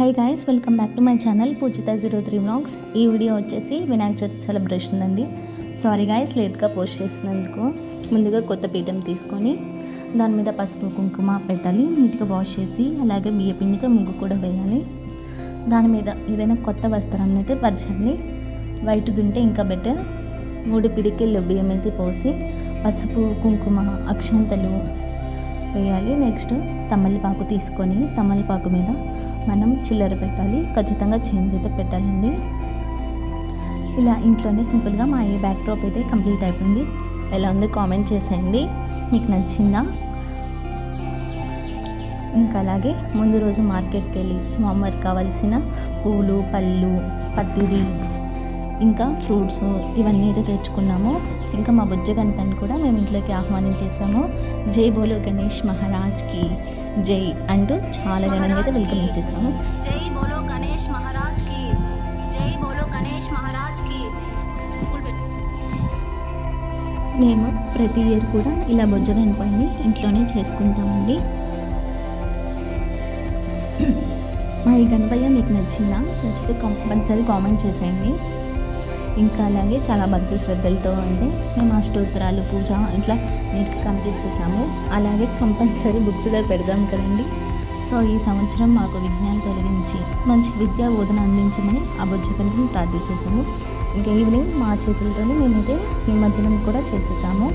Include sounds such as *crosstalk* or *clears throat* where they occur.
Hi guys welcome back to my channel Pujitha zero three vlogs ఈ video వచ్చేసి Vinayaka Chavithi celebration అండి. Sorry guys లేట్గా post చేసినందుకు. ముందుగా కొత్త పీఠం తీసుకొని దాని మీద పసుపు కుంకుమ పెట్టాలి నీట్గా వాష్ చేసి అలాగే బియ్య పిండితో ముగ్గు కూడా వేయాలి. దాని మీద ఏదైనా కొత్త వస్త్రాన్ని అయితే పరచండి వైట్ దుంటే ఇంకా బెటర్ మూడు పిడికిళ్ళు బియ్యం అయితే పోసి పసుపు కుంకుమ అక్షంతలు వేయాలి. నెక్స్ట్ తమలపాకు తీసుకొని తమలపాకు మీద మనం చిల్లర పెట్టాలి. ఖచ్చితంగా చేంజ్ అయితే పెట్టాలండి. ఇలా ఇంట్లోనే సింపుల్గా మా ఈ బ్యాక్ డ్రాప్ అయితే కంప్లీట్ అయిపోయింది. ఎలా ఉంది కామెంట్ చేసేయండి. మీకు నచ్చిందా? ఇంకా అలాగే ముందు రోజు మార్కెట్కి వెళ్ళి స్వామివారికి కావాల్సిన పూలు పళ్ళు పత్తిరి ఇంకా ఫ్రూట్స్ ఇవన్నీ అయితే తెచ్చుకున్నాము. ఇంకా మా బుజ్జ గణపని కూడా మేము ఇంట్లోకి ఆహ్వానించేసాము జై బోలో గణేష్ మహారాజ్కి జై అంటూ చాలా ఘనంగా అయితే వెల్కమ్ ఇచ్చేసాము జై బోలో గణేష్ మహారాజ్కి జై బోలో గణేష్ మహారాజ్కి పూలు పెట్టు. మేము ప్రతి ఇయర్ కూడా ఇలా బొజ్జ గణపతిని ఇంట్లోనే చేసుకుంటామండి. *clears throat* మా ఈ గణపయ్య మీకు నచ్చిందా? నచ్చితే కంపల్సరీ కామెంట్ చేసేయండి. ఇంకా అలాగే చాలా భక్తి శ్రద్ధలతో అంటే మేము అష్టోత్తరాలు పూజ ఇట్లా నీట్ కంప్లీట్ చేసాము అలాగే కంపల్సరీ బుక్స్ దగ్గర పెడదాం కదండి. సో ఈ సంవత్సరం మాకు విజ్ఞానం తొలగించి మంచి విద్యా బోధన అందించమని అభ్యర్థులను బుజ్జకని ప్రార్థించేసాము ఇంకా ఈవినింగ్ మా చేతులతోనే మేమైతే నిమజ్జనం కూడా చేసేసాము.